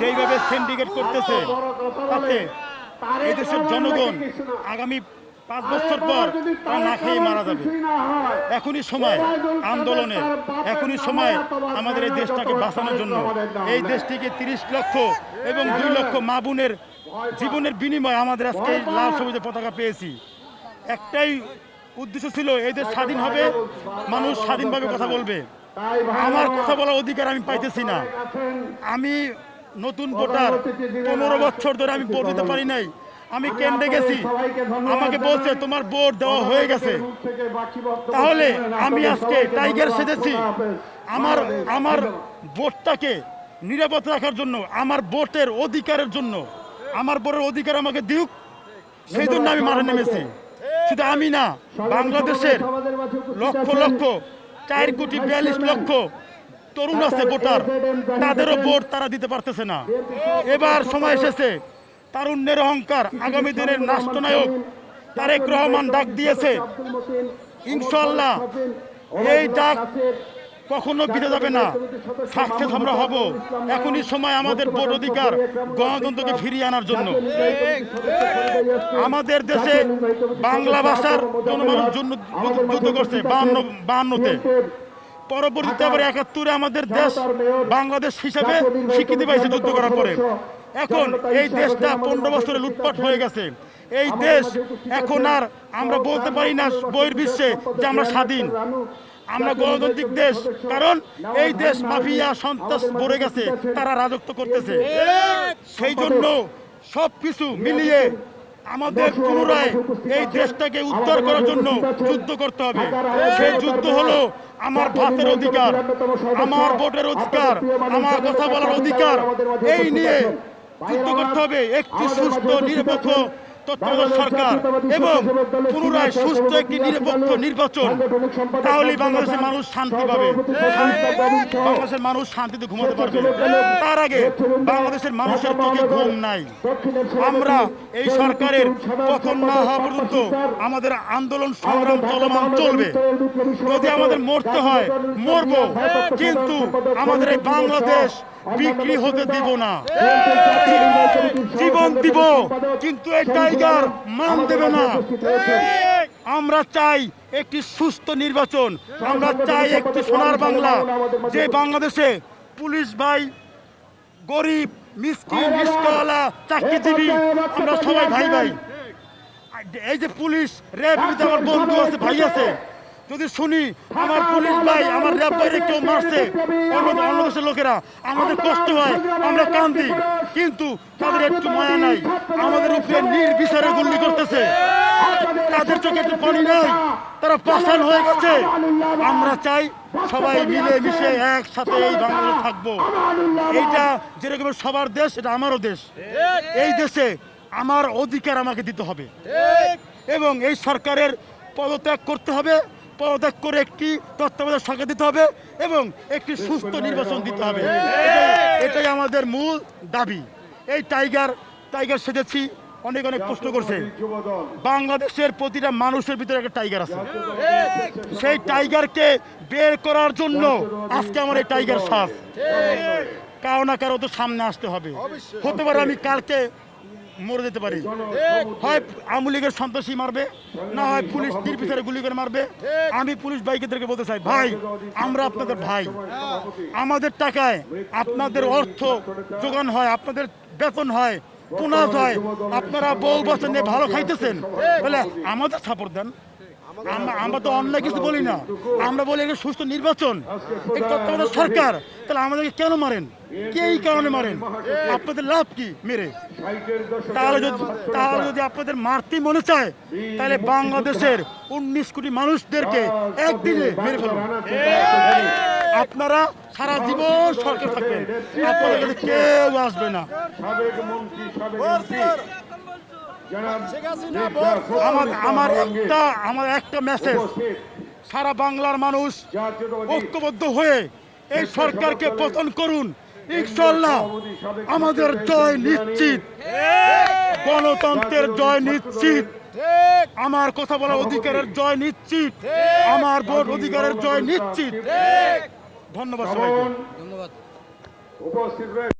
যেইভাবে সিন্ডিকেট করতেছে তাতে এই দেশের জনগণ আগামী পাঁচ বছর পর তারা না খেয়ে মারা যাবে। এখনই সময় আন্দোলনের এখনই সময় আমাদের এই দেশটাকে বাঁচানোর জন্য। এই দেশটিকে তিরিশ লক্ষ এবং দুই লক্ষ মা বোনের জীবনের বিনিময়ে আমাদের আজকে লাল সবুজের পতাকা পেয়েছি। একটাই উদ্দেশ্য ছিল এই দেশ স্বাধীন হবে মানুষ স্বাধীনভাবে কথা বলবে। আমার কথা বলার অধিকার আমি পাইতেছি না। আমি নতুন ভোটার। পনেরো বছর ধরে আমি ভোট দিতে পারি নাই। আমি কেন্দ্রে গেছি। আমাকে বলছে, তোমার ভোট দেওয়া হয়ে গেছে। তাহলে আমি আজকে টাইগার সেজেছি। আমার আমার ভোটটাকে নিরাপদ রাখার জন্য, আমার ভোটের অধিকারের জন্য, আমার ভোটের অধিকার আমাকে দিউক। সেই জন্য আমি মাঠে নেমেছি। শুধু আমি না, বাংলাদেশের লক্ষ লক্ষ, চার কোটি বিয়াল্লিশ লক্ষ তরুণ আছে ভোটার। তাদেরও ভোট তারা দিতে পারতেছে না। এবার সময় এসেছে। তারুণ্যের অহংকার আগামী দিনের রাষ্ট্রনায়ক তারেক রহমান ডাক দিয়েছে। ইনশাল্লাহ এই ডাক কখনো বিতে যাবে না। সাকসেস আমরা হব। এখনই সময় আমাদের ভোট অধিকার গণতন্ত্রকে ফিরিয়ে আনার জন্য। আমাদের দেশে বাংলা ভাষার জনমানুষ জন্য যুদ্ধ করছে বাহান্ন বাহান্নতে পরবর্তীতে আবার একাত্তরে আমাদের দেশ বাংলাদেশ হিসাবে স্বীকৃতি পাইছে যুদ্ধ করার পরে। এখন এই দেশটা পনেরো বছরে লুটপাট হয়ে গেছে। এই দেশ এখন আর আমরা বলতে পারি না বইয়ের বিশ্বে যে আমরা স্বাধীন। আমরা গণতান্ত্রিক দেশ। কারণ এই দেশ মাফিয়া সন্ত্রাস ভরে গেছে। তারা রাজত্ব করতেছে। সেই জন্য সব কিছু মিলিয়ে আমাদের পুনরায় এই দেশটাকে উদ্ধার করার জন্য যুদ্ধ করতে হবে। সেই যুদ্ধ হলো আমার ভাতের অধিকার আমার ভোটের অধিকার আমার কথা বলার অধিকার এই নিয়ে যুদ্ধ করতে হবে। একটি সুস্থ নিরপেক্ষ তত্ত্বাবধায়ক সরকার এবং পুনরায় সুস্থ একটি নিরপেক্ষ নির্বাচন। তাহলেই বাংলাদেশের মানুষ শান্তি পাবে। বাংলাদেশের মানুষ শান্তিতে ঘুমাতে পারবে। তার আগে বাংলাদেশের মানুষের চোখে ঘুম নাই। আমরা এই সরকারের পতন না হওয়া পর্যন্ত আমাদের আন্দোলন সংগ্রাম চলমান চলবে। যদি আমাদের মরতে হয় মরবো। কিন্তু আমাদের এই বাংলাদেশ বিক্রি হতে দিব না। জীবন দিব কিন্তু এই টাইগার মান দেবে না। আমরা চাই একটি সুস্থ নির্বাচন। আমরা চাই একটি সোনার বাংলা যে বাংলাদেশে পুলিশ ভাই গরিব মিসকিন রিস্কাওয়ালা চাকরিজীবী আমরা সবাই ভাই ভাই। এই যে পুলিশ র্যাব আমার বন্ধু আছে ভাই আছে। যদি শুনি আমার পুলিশ ভাই আমার র্যাব বাইরে কেউ মারছে অন্য অন্য দেশের লোকেরা আমাদের কষ্ট হয় আমরা কান্দি। কিন্তু তাদের একটু মায়া নাই আমাদের উপরে নির্বিচারে গুল্লি করতেছে। তাদের চোখে একটু পানি নাই তারা পাশান হয়ে গেছে। আমরা চাই সবাই মিলে মিশে একসাথে এই বাংলাদেশে থাকব। এইটা যেরকম সবার দেশ এটা আমারও দেশ। এই দেশে আমার অধিকার আমাকে দিতে হবে। এবং এই সরকারের পদত্যাগ করতে হবে। পদত্যাগ করে একটি তত্ত্বাবধায়ক সরকার দিতে হবে এবং একটি সুস্থ নির্বাচন দিতে হবে এটাই- এটাই আমাদের মূল দাবি এই টাইগার টাইগার সেজেছি অনেক অনেক প্রশ্ন করছে বাংলাদেশের প্রতিটা মানুষের ভিতরে একটা টাইগার আছে সেই টাইগারকে বের করার জন্য আজকে আমার এই টাইগার শ্বাস কারও না কারও তো সামনে আসতে হবে হতে পারে আমি কালকে মরে যেতে পারি হয় আওয়ামী লীগের সন্ত্রাসী মারবে না হয় পুলিশ তীর পিছনে গুলি করে মারবে আমি পুলিশ বাইকেদেরকে বলতে চাই ভাই আমরা আপনাদের ভাই আমাদের টাকায় আপনাদের অর্থ যোগান হয় আপনাদের বেতন হয় পুনাজ হয় আপনারা বউ বছর নিয়ে ভালো খাইতেছেন বলে আমাদের সাপোর্ট দেন আমরা- আমরা তো অন্য কিছু বলি না। আমরা বলি একটা সুস্থ নির্বাচন। এই তত্ত্বাবধায়ক সরকার। তাহলে আমাদেরকে কেন মারেন? কে এই কারণে মারেন? আপনাদের লাভ কি মেরে? তাহলে যদি তাহলে যদি আপনাদের মারতে মনে চায় তাহলে বাংলাদেশের উনিশ কোটি মানুষদেরকে একদিনে মেরে ফেলুন। আপনারা সারা জীবন সরকার থাকবেন। আপনাদের কেউ আসবে না। আমার আমার একটা আমার একটা মেসেজ সারা বাংলার মানুষ ঐক্যবদ্ধ হয়ে এই সরকারকে পতন করুন। ইনশাল্লাহ আমাদের জয় নিশ্চিত। গণতন্ত্রের জয় নিশ্চিত। আমার কথা বলার অধিকারের জয় নিশ্চিত। আমার ভোট অধিকারের জয় নিশ্চিত। ধন্যবাদ উপস্থিত রয়েছে।